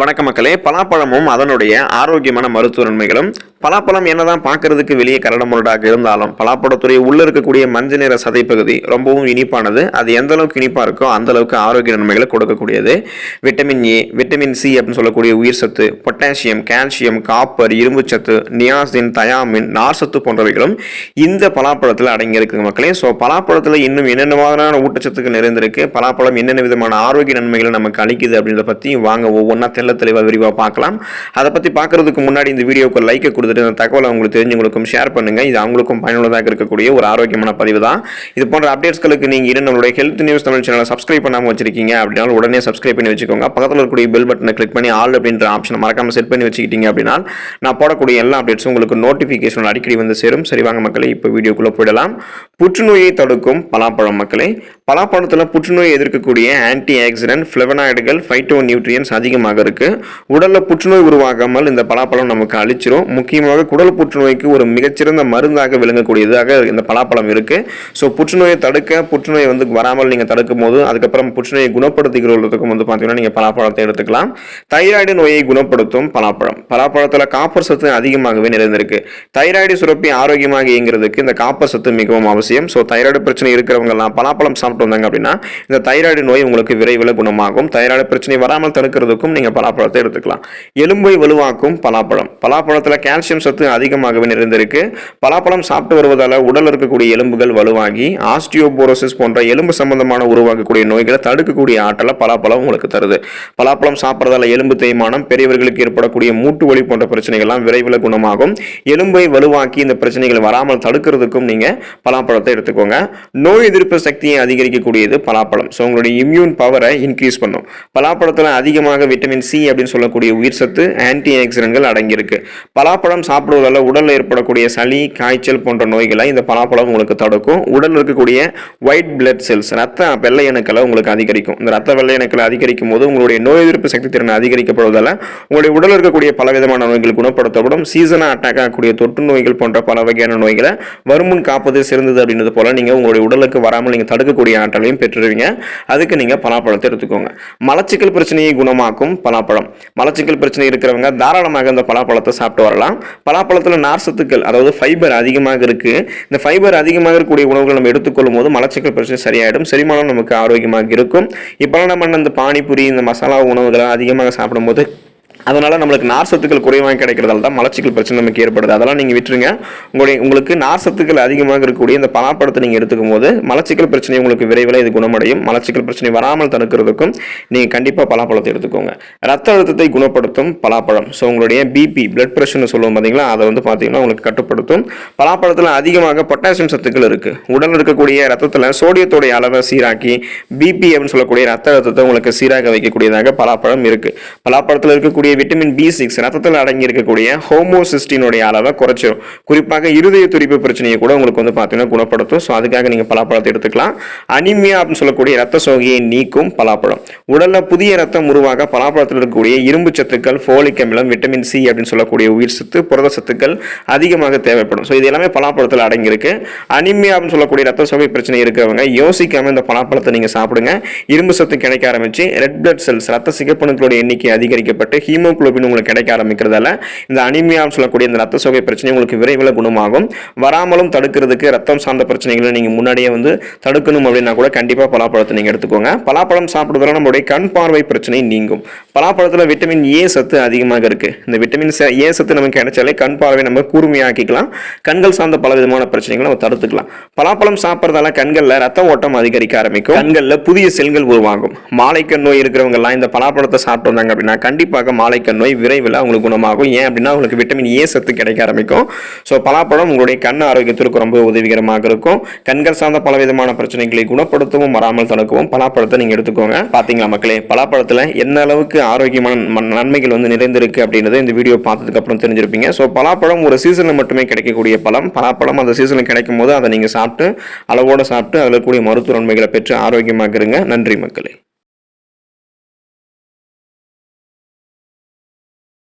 வணக்க மக்களே. பலாப்பழமும் அதனுடைய ஆரோக்கியமான மருத்துவ நன்மைகளும் பலாப்பழம் என்னதான் பார்க்கறதுக்கு வெளியே கரடமுரடாக இருந்தாலும் பலாப்பழத்துடைய உள்ள இருக்கக்கூடிய மஞ்சள் நிற சதைப்பகுதி ரொம்பவும் இனிப்பானது. அது எந்த அளவுக்கு இனிப்பா இருக்கோ அந்த அளவுக்கு ஆரோக்கிய நன்மைகளை கொடுக்கக்கூடியது. விட்டமின் ஏ விட்டமின் சி அப்படின்னு சொல்லக்கூடிய உயிர் சத்து பொட்டாசியம் கால்சியம் காப்பர் இரும்புச்சத்து நியாசின் தயாமின் நார்சத்து போன்றவைகளும் இந்த பலாப்பழத்தில் அடங்கியிருக்கு மக்களே. ஸோ பலாப்பழத்தில் இன்னும் என்னென்ன மாதிரியான ஊட்டச்சத்துக்கள் நிறைந்திருக்கு? பலாப்பழம் என்னென்ன விதமான ஆரோக்கிய நன்மைகளை நமக்கு அளிக்குது அப்படின்றத பற்றி வாங்க ஒவ்வொன்றா தெள்ள தெளிவாக விரிவாக பார்க்கலாம். அதை பற்றி பார்க்கறதுக்கு முன்னாடி இந்த வீடியோக்கு லைக்கை கொடுத்துட்டு இந்த தகவலை அவங்களுக்கு தெரிஞ்சவங்களுக்கும் ஷேர் பண்ணுங்க. இது அவங்களுக்கும் பயனுள்ளதாக இருக்கக்கூடிய ஒரு ஆரோக்கியமான பதிவு தான். இது போன்ற அப்டேட்ஸ்களுக்கு நீங்கள் இரு நம்மளுடைய ஹெல்த் நியூஸ் தமிழ் சேனலை சப்ஸ்கிரைப் பண்ணாமல் வச்சிருக்கீங்க அப்படின்னா உடனே சப்ஸ்கிரைப் பண்ணி வச்சுக்கோங்க. பக்கத்தில் இருக்கக்கூடிய பெல் பட்டனை கிளிக் பண்ணி ஆல் அப்படின்ற ஆப்ஷனை மறக்காமல் செட் பண்ணி வச்சுக்கிட்டீங்க அப்படின்னா நான் போடக்கூடிய எல்லா அப்டேட்ஸும் உங்களுக்கு நோட்டிஃபிகேஷன் அடிக்கடி வந்து சேரும். சரி வாங்க இப்போ வீடியோக்குள்ளே போயிடலாம். புற்றுநோயை தடுக்கும் பலாப்பழம் மக்களே. பலாப்பழத்தில் புற்றுநோயை எதிர்க்கக்கூடிய ஆன்டி ஆக்சிடென்ட் ஃப்ளெவனாய்டுகள் ஃபைட்டோ நியூட்ரியன்ஸ் அதிகமாக இருக்கு. உடல்ல புற்றுநோய் உருவாகாமல் இந்த பலாப்பழம் நமக்கு அழிச்சிரும். முக்கியமாக குடல் புற்றுநோய்க்கு ஒரு மிகச்சிறந்த மருந்தாக விளங்கக்கூடியதாக இந்த பலாப்பழம் இருக்கு. ஸோ புற்றுநோயை தடுக்க புற்றுநோய் வந்து வராமல் நீங்கள் தடுக்கும் போது அதுக்கப்புறம் புற்றுநோயை குணப்படுத்திக்கிறதுக்கும் வந்து பார்த்தீங்கன்னா நீங்கள் பலாப்பழத்தை எடுத்துக்கலாம். தைராய்டு நோயை குணப்படுத்தும் பலாப்பழம். பலாப்பழத்தில் காப்பர் சத்து அதிகமாகவே நிறைந்திருக்கு. தைராய்டு சுரப்பி ஆரோக்கியமாக இயங்குறதுக்கு இந்த காப்பர் சத்து மிகவும் அவசியம். ஸோ தைராய்டு பிரச்சனை இருக்கிறவங்க எல்லாம் பலாப்பழம் சாப்பிட்டு வந்தாங்க அப்படின்னா இந்த தைராய்டு நோய் உங்களுக்கு விரைவில் குணமாகும். தைராய்டு பிரச்சனை வராமல் தடுக்கிறதுக்கும் நீங்கள் பலாப்பழத்தை எடுத்துக்கலாம். எலும்பை வலுவாக்கும் பலாப்பழம். பலாப்பழத்தில் கால்சியம் சத்து அதிகமாகவே நிறைந்திருக்கு. பலாப்பழம் சாப்பிட்டு வருவதால் உடல் இருக்கக்கூடிய எலும்புகள் வலுவாகி ஆஸ்டியோபோரோசிஸ் போன்ற எலும்பு சம்பந்தமான உருவாக்கக்கூடிய நோய்களை தடுக்கக்கூடிய ஆற்றலை பலாப்பழம் உங்களுக்கு தருது. பலாப்பழம் சாப்பிட்றதால எலும்பு தேய்மானம் பெரியவர்களுக்கு ஏற்படக்கூடிய மூட்டு வலி போன்ற பிரச்சனைகள்லாம் விரைவில் குணமாகும். எலும்பை வலுவாக்கி இந்த பிரச்சனைகள் வராமல் தடுக்கிறதுக்கும் நீங்கள் பலாப்பழத்தை எடுத்துக்கோங்க. நோய் எதிர்ப்பு சக்தியை அதிகரிக்கக்கூடியது பலாப்பழம். ஸோ உங்களுடைய இம்யூன் பவரை இன்க்ரீஸ் பண்ணும். பலாப்பழத்தில் அதிகமாக விட்டமின் சி அப்படின்னு சொல்லக்கூடிய உயிர் சத்து ஆன்டி ஆக்சிடென்ட்கள் அடங்கியிருக்கு. பலாப்பழம் சாப்பிடுவதால் உடலில் ஏற்படக்கூடிய சளி காய்ச்சல் போன்ற நோய்களை இந்த பலாப்பழம் உங்களுக்கு தடுக்கும். உடலில் இருக்கக்கூடிய ஒயிட் பிளட் செல்ஸ் ரத்த வெள்ளை அணுக்களை உங்களுக்கு அதிகரிக்கும். இந்த ரத்த வெள்ளை அணுக்களை அதிகரிக்கும் போது உங்களுடைய நோய் எதிர்ப்பு சக்தி திறன் அதிகரிக்கப்படுவதால் உங்களுடைய உடலில் இருக்கக்கூடிய பலவிதமான நோய்கள் குணப்படுத்தப்படும். சீசனாக அட்டாக் ஆகக்கூடிய தொற்று நோய்கள் போன்ற பல வகையான நோய்களை வருமுன் காப்பது சிறந்தது அப்படின்றது போல நீங்கள் உங்களுடைய உடலுக்கு வராமல் நீங்கள் தடுக்கக்கூடிய ஆற்றலையும் பெற்றுருவீங்க. அதுக்கு நீங்கள் பலாப்பழத்தை எடுத்துக்கோங்க. மலச்சிக்கல் பிரச்சனையை குணமாக்கும் பலாப்பழம். மலச்சிக்கல் பிரச்சனை இருக்கிறவங்க தாராளமாக இந்த பலாப்பழத்தை சாப்பிட்டு வரலாம். பலாப்பழத்தில் நார்சத்துக்கள் அதாவது ஃபைபர் அதிகமாக இருக்கு. இந்த ஃபைபர் அதிகமாக இருக்கக்கூடிய உணவுகள் நம்ம எடுத்துக்கொள்ளும் போது மலச்சிக்கல் பிரச்சனை சரியாயிடும். செரிமானம் நமக்கு ஆரோக்கியமாக இருக்கும். இப்போலாம் நம்ம இந்த பானிபூரி இந்த மசாலா உணவுகளை அதிகமாக சாப்பிடும்போது அதனால் நம்மளுக்கு நார் சத்துக்கள் குறைவாக கிடைக்கிறதால தான் மலச்சிக்கல் பிரச்சனை நமக்கு ஏற்படுது. அதெல்லாம் நீங்கள் விட்டுருங்க. உங்களுடைய உங்களுக்கு நார் சத்துக்கள் அதிகமாக இருக்கக்கூடிய இந்த பலாப்பழத்தை நீங்கள் எடுத்துக்கும் போது மலச்சிக்கல் பிரச்சனை உங்களுக்கு விரைவில் இது குணமடையும். மலச்சிக்கல் பிரச்சனை வராமல் தடுக்கிறதுக்கும் நீங்கள் கண்டிப்பாக பலாப்பழத்தை எடுத்துக்கோங்க. ரத்த அழுத்தத்தை குணப்படுத்தும் பலாப்பழம். ஸோ உங்களுடைய பிபி பிளட் ப்ரெஷர்னு சொல்லுவோம் பார்த்தீங்களா அதை வந்து பார்த்தீங்கன்னா உங்களுக்கு கட்டுப்படுத்தும். பலாப்பழத்தில் அதிகமாக பொட்டாசியம் சத்துக்கள் இருக்குது உடல் இருக்கக்கூடிய ரத்தத்தில் சோடியத்தோடைய அளவை சீராக்கி பிபி அப்படின்னு சொல்லக்கூடிய ரத்த அழுத்தத்தை உங்களுக்கு சீராக வைக்கக்கூடியதாக பலாப்பழம் இருக்குது பலாப்பழத்தில் இருக்கக்கூடிய விட்டமின் பி சிக்ஸ் ரத்தத்தில் அடங்கி இருக்கக்கூடிய ஹோமோசிஸ்டினுடைய அளவை குறைச்சிடும் குறிப்பாக இருதய துடிப்பு பிரச்சனையை கூட உங்களுக்கு வந்து பார்த்தீங்கன்னா குணப்படுத்தும். ஸோ அதுக்காக நீங்கள் பலாப்பழத்தை எடுத்துக்கலாம். அனிமியா அப்படின்னு சொல்லக்கூடிய ரத்த சோகையை நீக்கும் பலாப்பழம். உடலில் புதிய ரத்தம் உருவாக பலாப்பழத்தில் இருக்கக்கூடிய இரும்பு சத்துக்கள் ஃபோலிக் அமிலம் விட்டமின் சி அப்படின்னு சொல்லக்கூடிய உயிர் சத்து புரத சத்துக்கள் அதிகமாக தேவைப்படும். ஸோ இது எல்லாமே பலாப்பழத்தில் அடங்கியிருக்கு. அனிமியா அப்படின்னு சொல்லக்கூடிய ரத்த சோகை பிரச்சனை இருக்கிறவங்க யோசிக்காமல் இந்த பலாப்பழத்தை நீங்கள் சாப்பிடுங்க. இரும்பு சத்து கிடைக்க ஆரம்பிச்சு ரெட் பிளட் செல்ஸ் ரத்த சிகப்பணுக்களுடைய எண்ணிக்கை அதிகரிக்கப்பட்டு ஹீமோக்ளோபின் உங்களுக்கு கிடைக்க ஆரம்பிக்கிறதால இந்த அனிமியான்னு சொல்லக்கூடிய இந்த ரத்த சோகை பிரச்சனை உங்களுக்கு விரைவில் குணமாகும். வராமலும் தடுக்கிறதுக்கு ரத்தம் சார்ந்த பிரச்சனைகளை நீங்கள் முன்னாடியே வந்து தடுக்கணும் அப்படின்னா கூட கண்டிப்பாக பலாப்பழத்தை நீங்கள் எடுத்துக்கோங்க. பலாப்பழம் சாப்பிடுவதால நம்மளுடைய கண் பார்வை பிரச்சனை நீங்கும். பலாப்பழத்தில் விட்டமின் ஏ சத்து அதிகமாக இருக்குது இந்த விட்டமின் ஏ சத்து நமக்கு கிடைச்சாலே கண் பார்வை நம்ம கூர்மையாக்கிக்கலாம். கண்கள் சார்ந்த பல விதமான பிரச்சனைகளை நம்ம தடுத்துக்கலாம். பலாப்பழம் சாப்பிட்றதால கண்களில் ரத்த ஓட்டம் அதிகரிக்க ஆரம்பிக்கும். கண்களில் புதிய செல்கள் உருவாகும். மாலைக்கண் நோய் இருக்கிறவங்கலாம் இந்த பலாப்பழத்தை சாப்பிட்டு வந்தாங்க அப்படின்னா கண்டிப்பாக மாலை மாலைக்கண் நோய் விரைவில் அவங்களுக்கு குணமாகும். ஏன் அப்படின்னா அவங்களுக்கு விட்டமின் ஏ சத்து கிடைக்க ஆரம்பிக்கும். ஸோ பலாப்பழம் உங்களுடைய கண் ஆரோக்கியத்திற்கு ரொம்ப உதவிகரமாக இருக்கும். கண்கள் சார்ந்த பல விதமான பிரச்சனைகளை குணப்படுத்தவும் வராமல் தடுக்கவும் பலாப்பழத்தை நீங்கள் எடுத்துக்கோங்க. பார்த்தீங்களா மக்களே? பலாப்பழத்தில் எந்த அளவுக்கு ஆரோக்கியமான நன்மைகள் வந்து நிறைந்திருக்கு அப்படின்றத இந்த வீடியோ பார்த்ததுக்கப்புறம் தெரிஞ்சிருப்பீங்க. ஸோ பலாப்பழம் ஒரு சீசனில் மட்டுமே கிடைக்கக்கூடிய பழம். பலாப்பழம் அந்த சீசனில் கிடைக்கும் போது அதை நீங்கள் சாப்பிட்டு அளவோடு சாப்பிட்டு அதில் கூடிய மருத்துவ நன்மைகளை பெற்று ஆரோக்கியமாக இருங்க. நன்றி மக்களே.